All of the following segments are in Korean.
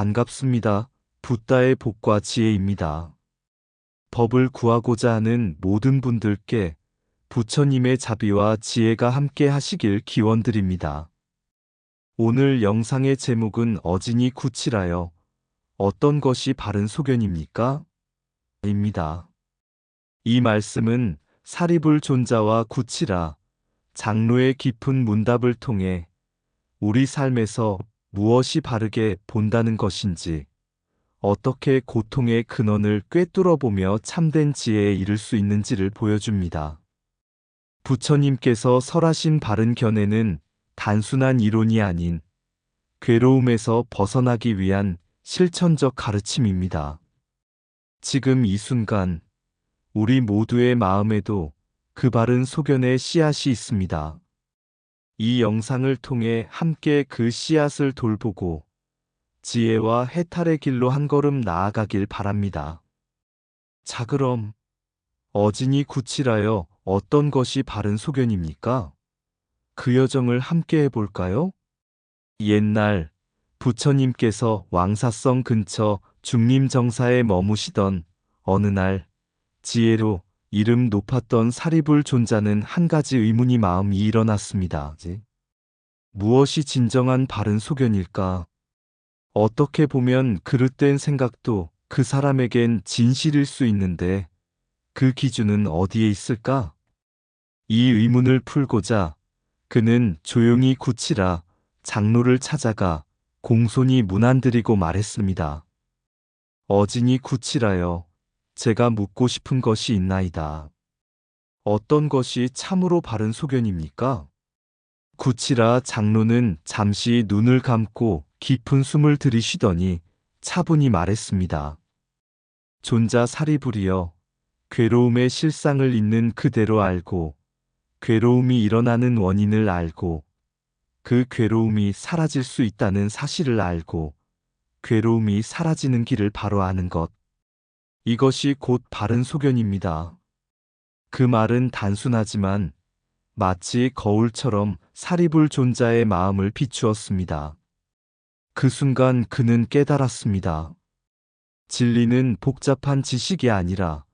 반갑습니다. 붓다의 복과 지혜입니다. 법을 구하고자 하는 모든 분들께 부처님의 자비와 지혜가 함께 하시길 기원드립니다. 오늘 영상의 제목은 어진이 구치라여 어떤 것이 바른 소견입니까? 입니다. 이 말씀은 사리불 존자와 구치라 장로의 깊은 문답을 통해 우리 삶에서 무엇이 바르게 본다는 것인지 어떻게 고통의 근원을 꿰뚫어 보며 참된 지혜에 이를 수 있는지를 보여줍니다. 부처님께서 설하신 바른 견해는 단순한 이론이 아닌 괴로움에서 벗어나기 위한 실천적 가르침입니다. 지금 이 순간 우리 모두의 마음에도 그 바른 소견의 씨앗이 있습니다. 이 영상을 통해 함께 그 씨앗을 돌보고 지혜와 해탈의 길로 한 걸음 나아가길 바랍니다. 자 그럼 어진이 구치라여 어떤 것이 바른 소견입니까? 그 여정을 함께 해볼까요? 옛날 부처님께서 왕사성 근처 중림정사에 머무시던 어느 날 지혜로 이름 높았던 사리불 존자는 한 가지 의문이 마음이 일어났습니다. 무엇이 진정한 바른 소견일까? 어떻게 보면 그릇된 생각도 그 사람에겐 진실일 수 있는데 그 기준은 어디에 있을까? 이 의문을 풀고자 그는 조용히 굳히라 장로를 찾아가 공손히 문안드리고 말했습니다. 어진이 굳히라여 제가 묻고 싶은 것이 있나이다. 어떤 것이 참으로 바른 소견입니까? 구치라 장로는 잠시 눈을 감고 깊은 숨을 들이쉬더니 차분히 말했습니다. 존자 사리불이여 괴로움의 실상을 있는 그대로 알고 괴로움이 일어나는 원인을 알고 그 괴로움이 사라질 수 있다는 사실을 알고 괴로움이 사라지는 길을 바로 아는 것. 이것이 곧 바른 소견입니다. 그 말은 단순하지만 마치 거울처럼 사리불 존자의 마음을 비추었습니다. 그 순간 그는 깨달았습니다. 진리는 복잡한 지식이 아니라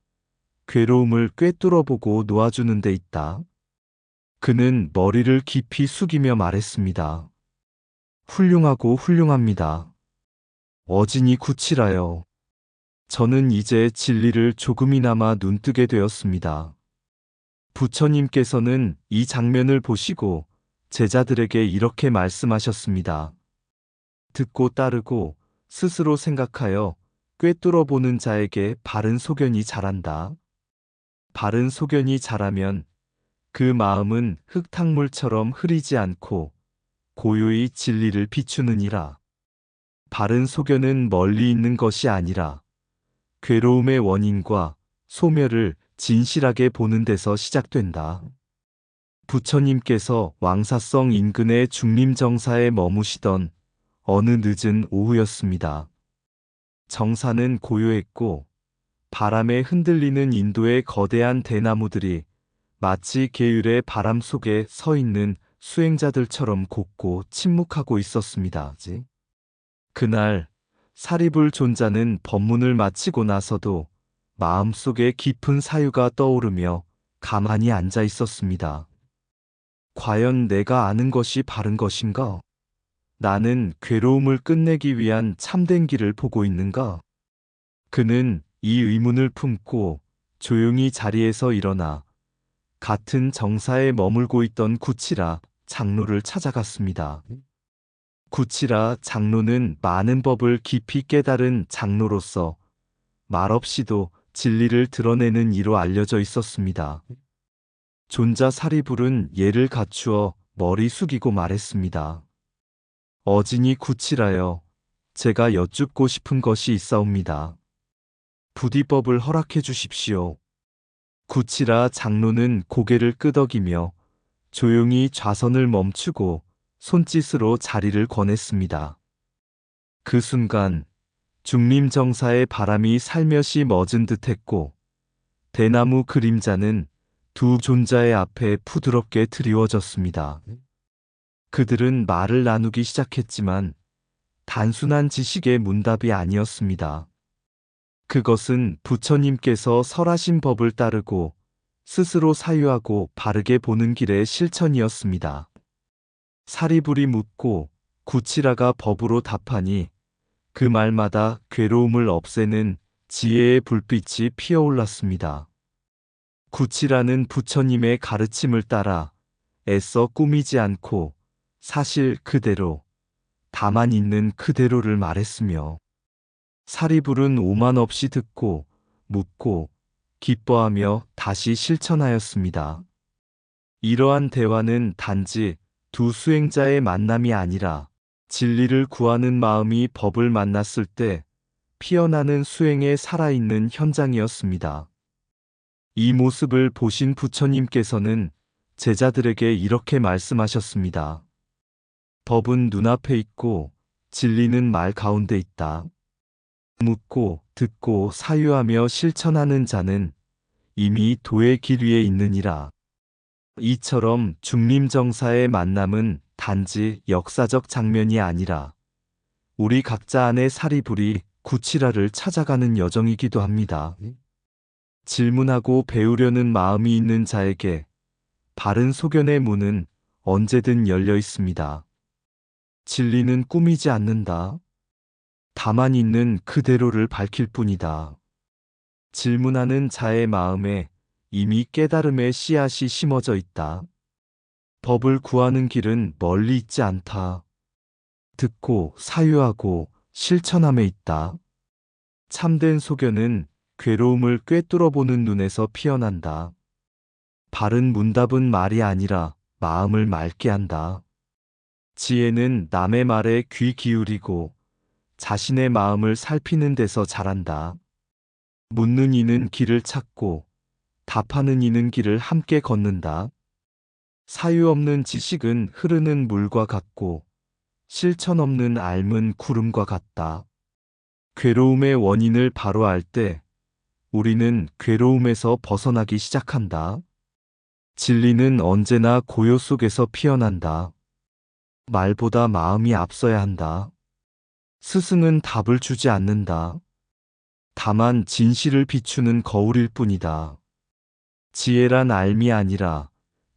괴로움을 꿰뚫어 보고 놓아주는 데 있다. 그는 머리를 깊이 숙이며 말했습니다. 훌륭하고 훌륭합니다. 어진이 구치라요. 저는 이제 진리를 조금이나마 눈뜨게 되었습니다. 부처님께서는 이 장면을 보시고 제자들에게 이렇게 말씀하셨습니다. 듣고 따르고 스스로 생각하여 꿰뚫어 보는 자에게 바른 소견이 자란다. 바른 소견이 자라면 그 마음은 흙탕물처럼 흐리지 않고 고요히 진리를 비추느니라. 바른 소견은 멀리 있는 것이 아니라 괴로움의 원인과 소멸을 진실하게 보는 데서 시작된다. 부처님께서 왕사성 인근의 중림정사에 머무시던 어느 늦은 오후였습니다. 정사는 고요했고 바람에 흔들리는 인도의 거대한 대나무들이 마치 계율의 바람 속에 서 있는 수행자들처럼 곱고 침묵하고 있었습니다. 그날 사리불 존자는 법문을 마치고 나서도 마음속에 깊은 사유가 떠오르며 가만히 앉아 있었습니다. 과연 내가 아는 것이 바른 것인가? 나는 괴로움을 끝내기 위한 참된 길을 보고 있는가? 그는 이 의문을 품고 조용히 자리에서 일어나 같은 정사에 머물고 있던 구치라 장로를 찾아갔습니다. 구치라 장로는 많은 법을 깊이 깨달은 장로로서 말없이도 진리를 드러내는 이로 알려져 있었습니다. 존자 사리불은 예를 갖추어 머리 숙이고 말했습니다. 어진이 구치라여 제가 여쭙고 싶은 것이 있사옵니다. 부디법을 허락해 주십시오. 구치라 장로는 고개를 끄덕이며 조용히 좌선을 멈추고 손짓으로 자리를 권했습니다. 그 순간 중림정사의 바람이 살며시 멎은 듯했고 대나무 그림자는 두 존자의 앞에 부드럽게 드리워졌습니다. 그들은 말을 나누기 시작했지만 단순한 지식의 문답이 아니었습니다. 그것은 부처님께서 설하신 법을 따르고 스스로 사유하고 바르게 보는 길의 실천이었습니다. 사리불이 묻고 구치라가 법으로 답하니 그 말마다 괴로움을 없애는 지혜의 불빛이 피어올랐습니다. 구치라는 부처님의 가르침을 따라 애써 꾸미지 않고 사실 그대로 다만 있는 그대로를 말했으며 사리불은 오만 없이 듣고 묻고 기뻐하며 다시 실천하였습니다. 이러한 대화는 단지 두 수행자의 만남이 아니라 진리를 구하는 마음이 법을 만났을 때 피어나는 수행에 살아있는 현장이었습니다. 이 모습을 보신 부처님께서는 제자들에게 이렇게 말씀하셨습니다. 법은 눈앞에 있고 진리는 말 가운데 있다. 묻고 듣고 사유하며 실천하는 자는 이미 도의 길 위에 있느니라. 이처럼 중림정사의 만남은 단지 역사적 장면이 아니라 우리 각자 안의 사리불이 구치라를 찾아가는 여정이기도 합니다. 질문하고 배우려는 마음이 있는 자에게 바른 소견의 문은 언제든 열려 있습니다. 진리는 꾸미지 않는다. 다만 있는 그대로를 밝힐 뿐이다. 질문하는 자의 마음에 이미 깨달음의 씨앗이 심어져 있다. 법을 구하는 길은 멀리 있지 않다. 듣고 사유하고 실천함에 있다. 참된 소견은 괴로움을 꿰뚫어 보는 눈에서 피어난다. 바른 문답은 말이 아니라 마음을 맑게 한다. 지혜는 남의 말에 귀 기울이고 자신의 마음을 살피는 데서 자란다. 묻는 이는 길을 찾고 답하는 이는 길을 함께 걷는다. 사유 없는 지식은 흐르는 물과 같고 실천 없는 알은 구름과 같다. 괴로움의 원인을 바로 알 때 우리는 괴로움에서 벗어나기 시작한다. 진리는 언제나 고요 속에서 피어난다. 말보다 마음이 앞서야 한다. 스승은 답을 주지 않는다. 다만 진실을 비추는 거울일 뿐이다. 지혜란 알미 아니라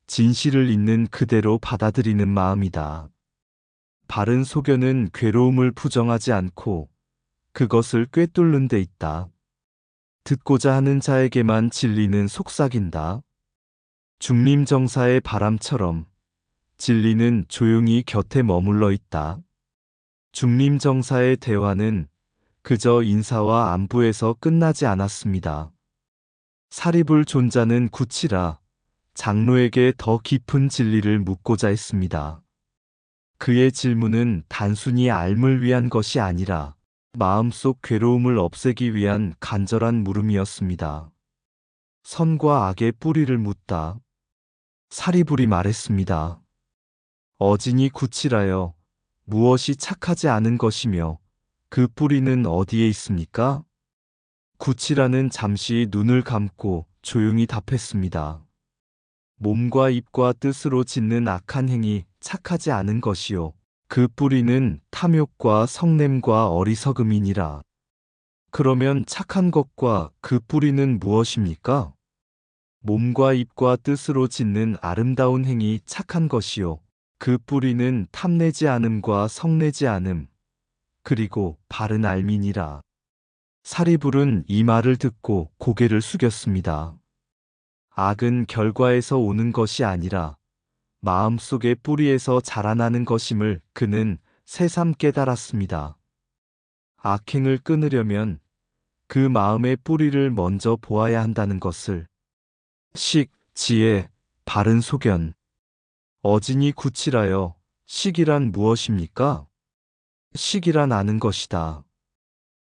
진실을 있는 그대로 받아들이는 마음이다. 바른 소견은 괴로움을 부정하지 않고 그것을 꿰뚫는 데 있다. 듣고자 하는 자에게만 진리는 속삭인다. 중림정사의 바람처럼 진리는 조용히 곁에 머물러 있다. 중림정사의 대화는 그저 인사와 안부에서 끝나지 않았습니다. 사리불 존자는 구치라 장로에게 더 깊은 진리를 묻고자 했습니다. 그의 질문은 단순히 알물 위한 것이 아니라 마음속 괴로움을 없애기 위한 간절한 물음이었습니다. 선과 악의 뿌리를 묻다. 사리불이 말했습니다. 어진이 구치라여 무엇이 착하지 않은 것이며 그 뿌리는 어디에 있습니까? 구치라는 잠시 눈을 감고 조용히 답했습니다. 몸과 입과 뜻으로 짓는 악한 행위 착하지 않은 것이요. 그 뿌리는 탐욕과 성냄과 어리석음이니라. 그러면 착한 것과 그 뿌리는 무엇입니까? 몸과 입과 뜻으로 짓는 아름다운 행위 착한 것이요. 그 뿌리는 탐내지 않음과 성내지 않음, 그리고 바른 알민이라. 사리불은 이 말을 듣고 고개를 숙였습니다. 악은 결과에서 오는 것이 아니라 마음속의 뿌리에서 자라나는 것임을 그는 새삼 깨달았습니다. 악행을 끊으려면 그 마음의 뿌리를 먼저 보아야 한다는 것을 식, 지혜, 바른 소견, 어진이 구치라여 식이란 무엇입니까? 식이란 아는 것이다.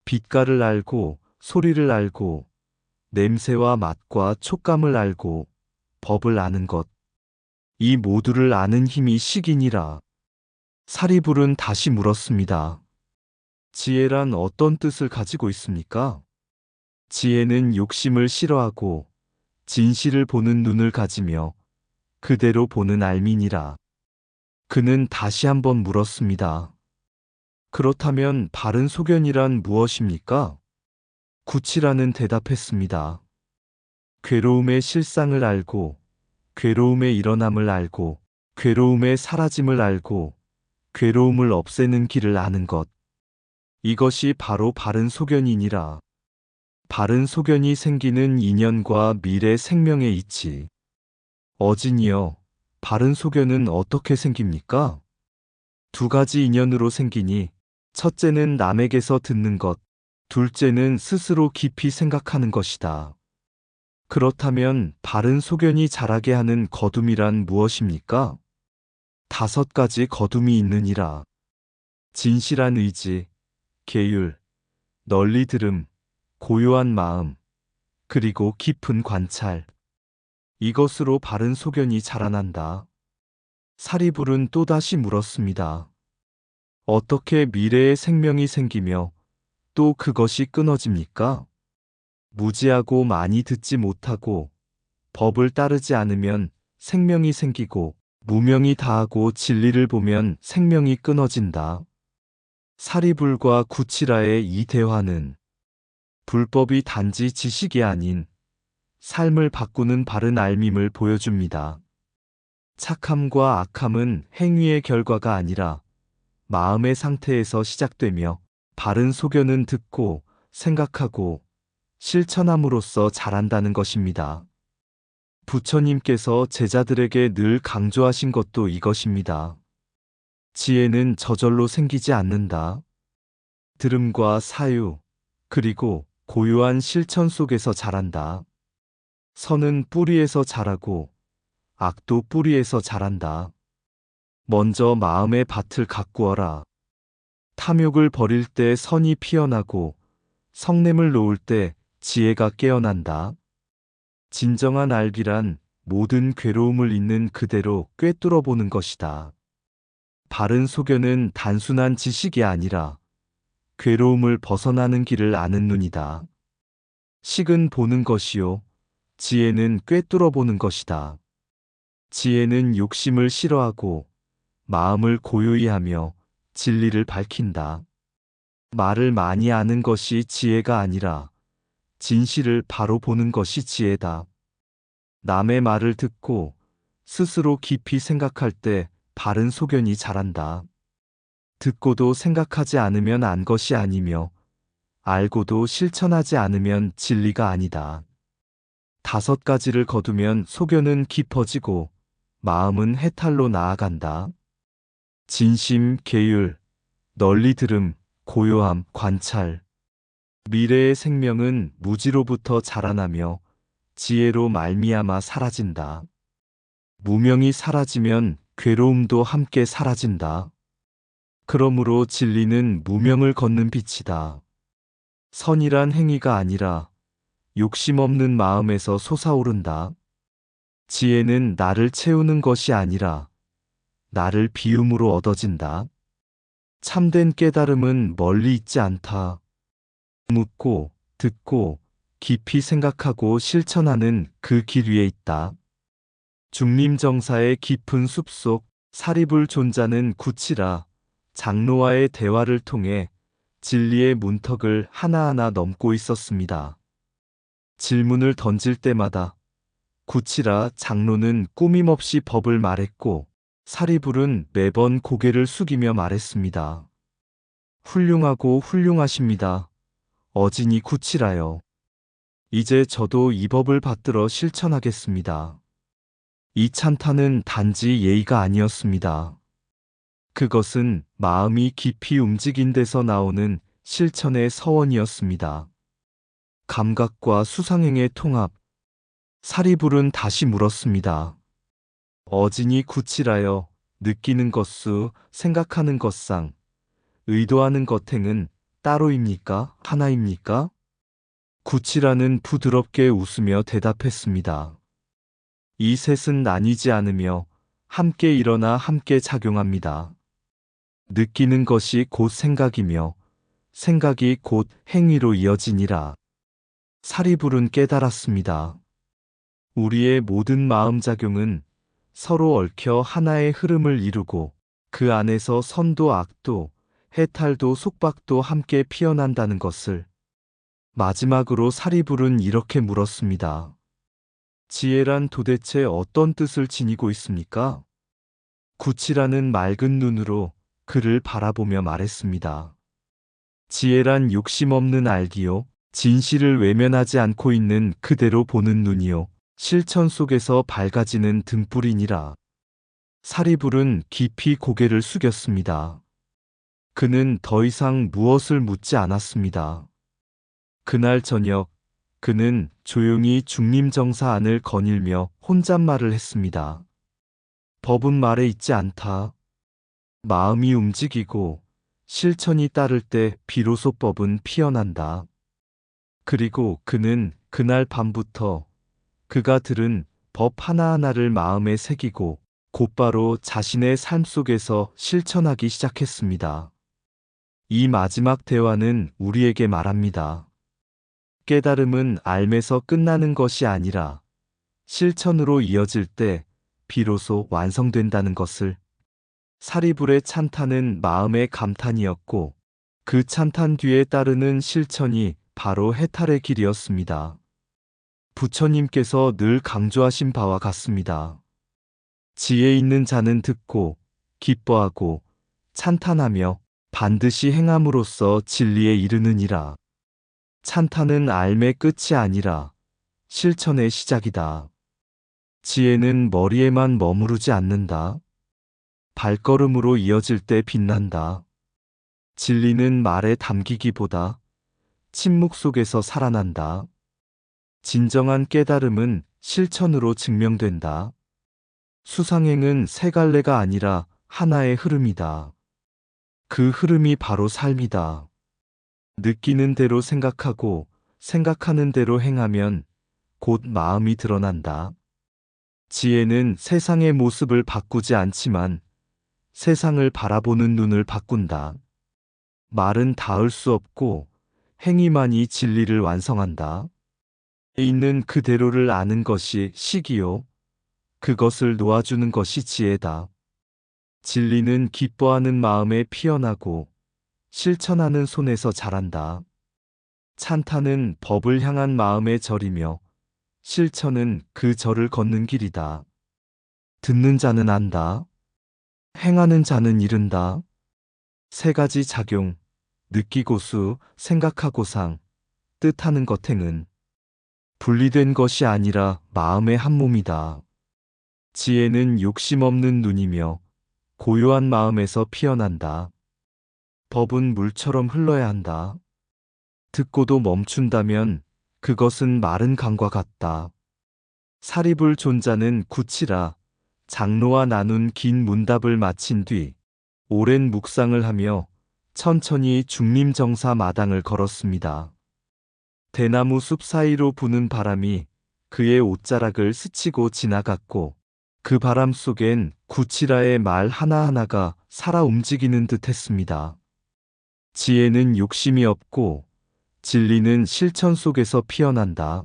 빛깔을 알고 소리를 알고 냄새와 맛과 촉감을 알고 법을 아는 것. 이 모두를 아는 힘이 식이니라. 사리불은 다시 물었습니다. 지혜란 어떤 뜻을 가지고 있습니까? 지혜는 욕심을 싫어하고 진실을 보는 눈을 가지며 그대로 보는 알민이라. 그는 다시 한번 물었습니다. 그렇다면 바른 소견이란 무엇입니까? 구치라는 대답했습니다. 괴로움의 실상을 알고, 괴로움의 일어남을 알고, 괴로움의 사라짐을 알고, 괴로움을 없애는 길을 아는 것. 이것이 바로 바른 소견이니라. 바른 소견이 생기는 인연과 미래 생명의 이치. 어진이여, 바른 소견은 어떻게 생깁니까? 두 가지 인연으로 생기니, 첫째는 남에게서 듣는 것, 둘째는 스스로 깊이 생각하는 것이다. 그렇다면 바른 소견이 자라게 하는 거둠이란 무엇입니까? 다섯 가지 거둠이 있느니라. 진실한 의지, 계율, 널리 들음, 고요한 마음, 그리고 깊은 관찰. 이것으로 바른 소견이 자라난다. 사리불은 또다시 물었습니다. 어떻게 미래의 생명이 생기며 또 그것이 끊어집니까? 무지하고 많이 듣지 못하고 법을 따르지 않으면 생명이 생기고 무명이 다하고 진리를 보면 생명이 끊어진다. 사리불과 구치라의 이 대화는 불법이 단지 지식이 아닌 삶을 바꾸는 바른 알밈을 보여줍니다. 착함과 악함은 행위의 결과가 아니라 마음의 상태에서 시작되며 바른 소견은 듣고 생각하고 실천함으로써 자란다는 것입니다. 부처님께서 제자들에게 늘 강조하신 것도 이것입니다. 지혜는 저절로 생기지 않는다. 들음과 사유, 그리고 고요한 실천 속에서 자란다. 선은 뿌리에서 자라고 악도 뿌리에서 자란다. 먼저 마음의 밭을 가꾸어라. 탐욕을 버릴 때 선이 피어나고 성냄을 놓을 때 지혜가 깨어난다. 진정한 알기란 모든 괴로움을 있는 그대로 꿰뚫어 보는 것이다. 바른 소견은 단순한 지식이 아니라 괴로움을 벗어나는 길을 아는 눈이다. 식은 보는 것이요. 지혜는 꿰뚫어 보는 것이다. 지혜는 욕심을 싫어하고 마음을 고요히 하며 진리를 밝힌다. 말을 많이 아는 것이 지혜가 아니라 진실을 바로 보는 것이 지혜다. 남의 말을 듣고 스스로 깊이 생각할 때 바른 소견이 자란다. 듣고도 생각하지 않으면 안 것이 아니며 알고도 실천하지 않으면 진리가 아니다. 다섯 가지를 거두면 소견은 깊어지고 마음은 해탈로 나아간다. 진심, 계율, 널리 들음, 고요함, 관찰. 미래의 생명은 무지로부터 자라나며 지혜로 말미암아 사라진다. 무명이 사라지면 괴로움도 함께 사라진다. 그러므로 진리는 무명을 걷는 빛이다. 선이란 행위가 아니라 욕심 없는 마음에서 솟아오른다. 지혜는 나를 채우는 것이 아니라 나를 비움으로 얻어진다. 참된 깨달음은 멀리 있지 않다. 묻고, 듣고, 깊이 생각하고 실천하는 그 길 위에 있다. 중림정사의 깊은 숲속 사리불 존자는 구치라 장로와의 대화를 통해 진리의 문턱을 하나하나 넘고 있었습니다. 질문을 던질 때마다 구치라 장로는 꾸밈없이 법을 말했고 사리불은 매번 고개를 숙이며 말했습니다. 훌륭하고 훌륭하십니다. 어진이 구치라요. 이제 저도 이 법을 받들어 실천하겠습니다. 이 찬탄은 단지 예의가 아니었습니다. 그것은 마음이 깊이 움직인 데서 나오는 실천의 서원이었습니다. 감각과 수상행의 통합. 사리불은 다시 물었습니다. 어진이 구치라여 느끼는 것수, 생각하는 것상, 의도하는 것행은 따로입니까? 하나입니까? 구치라는 부드럽게 웃으며 대답했습니다. 이 셋은 나뉘지 않으며 함께 일어나 함께 작용합니다. 느끼는 것이 곧 생각이며 생각이 곧 행위로 이어지니라. 사리불은 깨달았습니다. 우리의 모든 마음작용은 서로 얽혀 하나의 흐름을 이루고 그 안에서 선도 악도 해탈도 속박도 함께 피어난다는 것을. 마지막으로 사리불은 이렇게 물었습니다. 지혜란 도대체 어떤 뜻을 지니고 있습니까? 구치라는 맑은 눈으로 그를 바라보며 말했습니다. 지혜란 욕심 없는 알기요, 진실을 외면하지 않고 있는 그대로 보는 눈이요, 실천 속에서 밝아지는 등불이니라. 사리불은 깊이 고개를 숙였습니다. 그는 더 이상 무엇을 묻지 않았습니다. 그날 저녁, 그는 조용히 중림정사 안을 거닐며 혼잣말을 했습니다. 법은 말에 있지 않다. 마음이 움직이고 실천이 따를 때 비로소 법은 피어난다. 그리고 그는 그날 밤부터 그가 들은 법 하나하나를 마음에 새기고 곧바로 자신의 삶 속에서 실천하기 시작했습니다. 이 마지막 대화는 우리에게 말합니다. 깨달음은 알매서 끝나는 것이 아니라 실천으로 이어질 때 비로소 완성된다는 것을 사리불의 찬탄은 마음의 감탄이었고 그 찬탄 뒤에 따르는 실천이 바로 해탈의 길이었습니다. 부처님께서 늘 강조하신 바와 같습니다. 지혜 있는 자는 듣고 기뻐하고 찬탄하며 반드시 행함으로써 진리에 이르느니라. 찬탄은 알매 끝이 아니라 실천의 시작이다. 지혜는 머리에만 머무르지 않는다. 발걸음으로 이어질 때 빛난다. 진리는 말에 담기기보다 침묵 속에서 살아난다. 진정한 깨달음은 실천으로 증명된다. 수상행은 세 갈래가 아니라 하나의 흐름이다. 그 흐름이 바로 삶이다. 느끼는 대로 생각하고 생각하는 대로 행하면 곧 마음이 드러난다. 지혜는 세상의 모습을 바꾸지 않지만 세상을 바라보는 눈을 바꾼다. 말은 닿을 수 없고 행위만이 진리를 완성한다. 있는 그대로를 아는 것이 시기요. 그것을 놓아주는 것이 지혜다. 진리는 기뻐하는 마음에 피어나고 실천하는 손에서 자란다. 찬탄은 법을 향한 마음의 절이며 실천은 그 절을 걷는 길이다. 듣는 자는 안다. 행하는 자는 이른다. 세 가지 작용, 느끼고수, 생각하고상, 뜻하는 것 행은 분리된 것이 아니라 마음의 한 몸이다. 지혜는 욕심 없는 눈이며 고요한 마음에서 피어난다. 법은 물처럼 흘러야 한다. 듣고도 멈춘다면 그것은 마른 강과 같다. 사리불 존자는 구치라 장로와 나눈 긴 문답을 마친 뒤 오랜 묵상을 하며 천천히 중림정사 마당을 걸었습니다. 대나무 숲 사이로 부는 바람이 그의 옷자락을 스치고 지나갔고 그 바람 속엔 구치라의 말 하나하나가 살아 움직이는 듯 했습니다. 지혜는 욕심이 없고 진리는 실천 속에서 피어난다.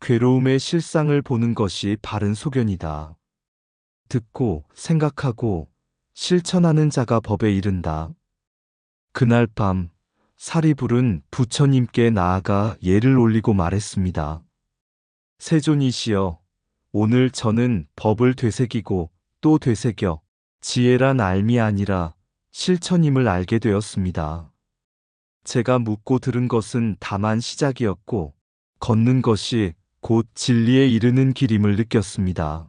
괴로움의 실상을 보는 것이 바른 소견이다. 듣고 생각하고 실천하는 자가 법에 이른다. 그날 밤 사리불은 부처님께 나아가 예를 올리고 말했습니다. 세존이시여, 오늘 저는 법을 되새기고 또 되새겨 지혜란 알미 아니라 실천임을 알게 되었습니다. 제가 묻고 들은 것은 다만 시작이었고 걷는 것이 곧 진리에 이르는 길임을 느꼈습니다.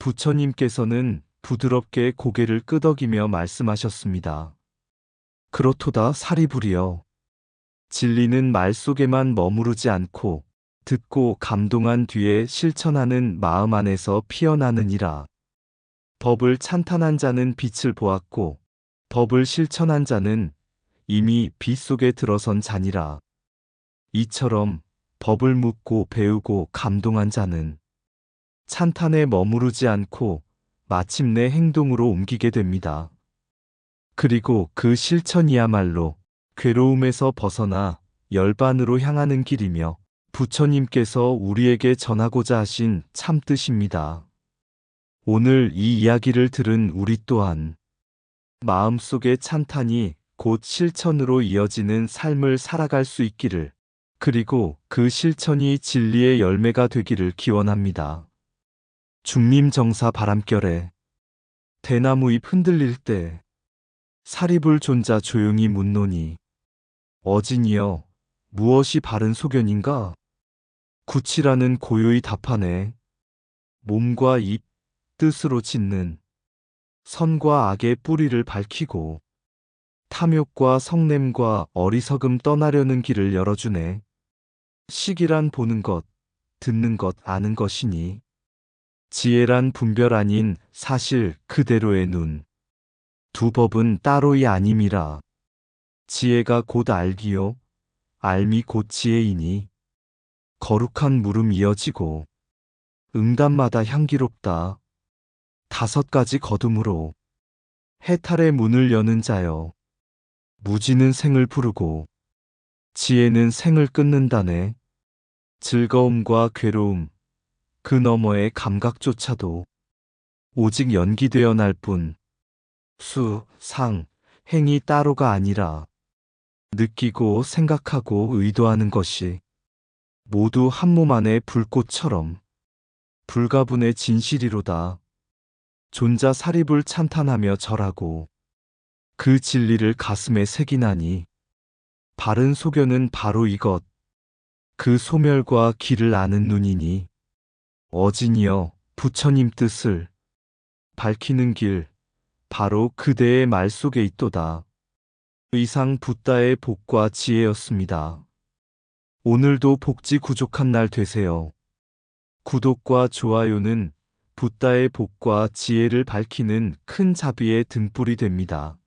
부처님께서는 부드럽게 고개를 끄덕이며 말씀하셨습니다. 그렇도다 사리불이여. 진리는 말 속에만 머무르지 않고 듣고 감동한 뒤에 실천하는 마음 안에서 피어나느니라. 법을 찬탄한 자는 빛을 보았고 법을 실천한 자는 이미 빛 속에 들어선 자니라. 이처럼 법을 묻고 배우고 감동한 자는 찬탄에 머무르지 않고 마침내 행동으로 옮기게 됩니다. 그리고 그 실천이야말로 괴로움에서 벗어나 열반으로 향하는 길이며 부처님께서 우리에게 전하고자 하신 참 뜻입니다. 오늘 이 이야기를 들은 우리 또한 마음속의 찬탄이 곧 실천으로 이어지는 삶을 살아갈 수 있기를, 그리고 그 실천이 진리의 열매가 되기를 기원합니다. 중림정사 바람결에 대나무 잎 흔들릴 때 사리불 존자 조용히 묻노니 어진이여 무엇이 바른 소견인가? 구치라는 고요히 답하네. 몸과 입, 뜻으로 짓는 선과 악의 뿌리를 밝히고 탐욕과 성냄과 어리석음 떠나려는 길을 열어주네. 시기란 보는 것, 듣는 것, 아는 것이니 지혜란 분별 아닌 사실 그대로의 눈. 두 법은 따로이 아님이라. 지혜가 곧 알기요. 알미 곧 지혜이니. 거룩한 물음 이어지고 응답마다 향기롭다. 다섯 가지 거둠으로 해탈의 문을 여는 자여. 무지는 생을 부르고 지혜는 생을 끊는다네. 즐거움과 괴로움, 그 너머의 감각조차도 오직 연기되어 날 뿐. 수, 상, 행이 따로가 아니라 느끼고 생각하고 의도하는 것이 모두 한 몸 안의 불꽃처럼 불가분의 진실이로다. 존자 사립을 찬탄하며 절하고 그 진리를 가슴에 새기나니 바른 소견은 바로 이것 그 소멸과 길을 아는 눈이니 어진이여 부처님 뜻을 밝히는 길 바로 그대의 말 속에 있도다. 의상 붓다의 복과 지혜였습니다. 오늘도 복지 구족한 날 되세요. 구독과 좋아요는 붓다의 복과 지혜를 밝히는 큰 자비의 등불이 됩니다.